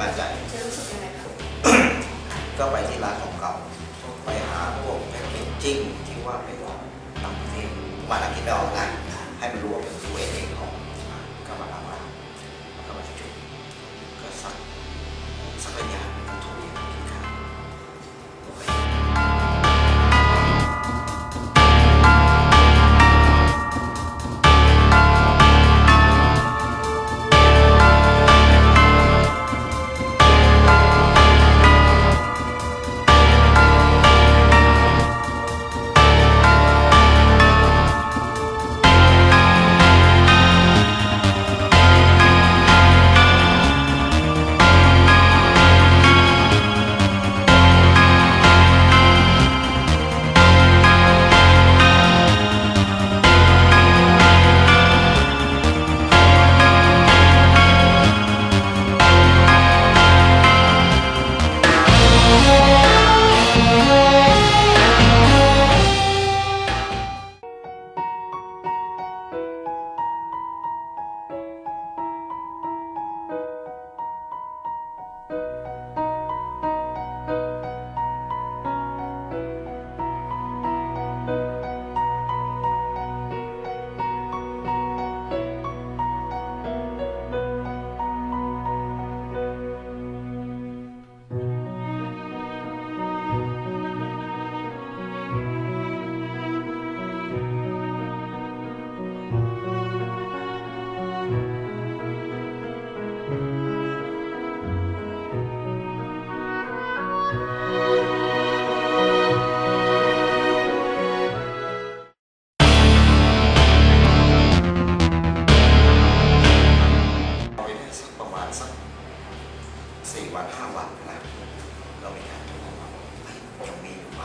น่าใจเธรู้สึกยังไงคะก็ไปที่ร้านของเก่าไปหาพวกแพ็กเกจจิ้งที่ว่าไม่ออกต่างประเทศมาลักกินดอกนะให้มันรวมเป็นตัวเองของก็มาทำ เสี่วันห้าวันนะเรามีการทรมาบอกเฮ้ยยังมีอยู่ไหม